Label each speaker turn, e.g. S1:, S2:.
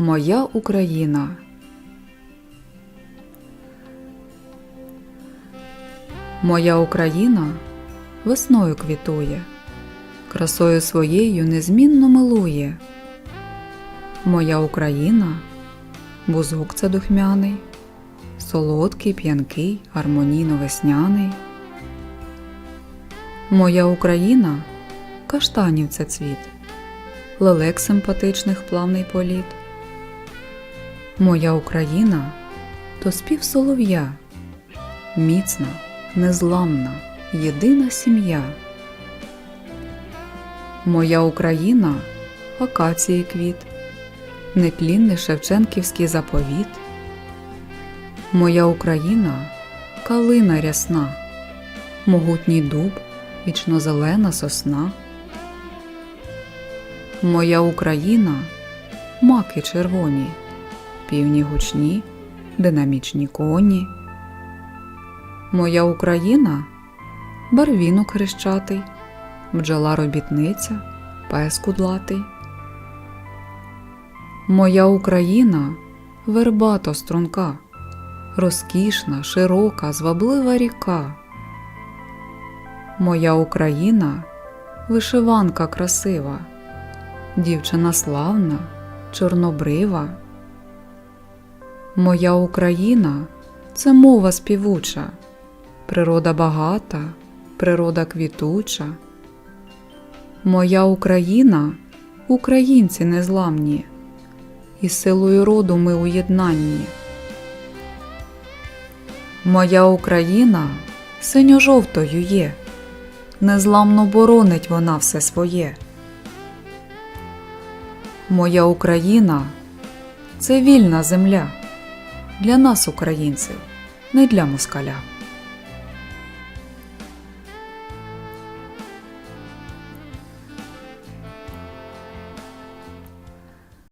S1: Моя Україна. Моя Україна весною квітує, красою своєю незмінно милує. Моя Україна бузок це духмяний, солодкий, п'янкий, гармонійно весняний. Моя Україна каштанів це цвіт, лелек симпатичних плавний політ. Моя Україна то спів солов'я, міцна, незламна, єдина сім'я. Моя Україна акації квіт, нетлінний Шевченківський заповіт. Моя Україна калина рясна, могутній дуб, вічнозелена сосна. Моя Україна маки червоні, півні гучні, динамічні коні. Моя Україна барвінок хрещатий, бджола робітниця, пес кудлатий. Моя Україна вербато струнка, розкішна, широка, зваблива ріка. Моя Україна вишиванка красива, дівчина славна, чорнобрива. Моя Україна це мова співуча, природа багата, природа квітуча. Моя Україна українці незламні, і силою роду ми уєднанні. Моя Україна синьо-жовтою є, незламно боронить вона все своє. Моя Україна це вільна земля для нас, українців, не для москаля.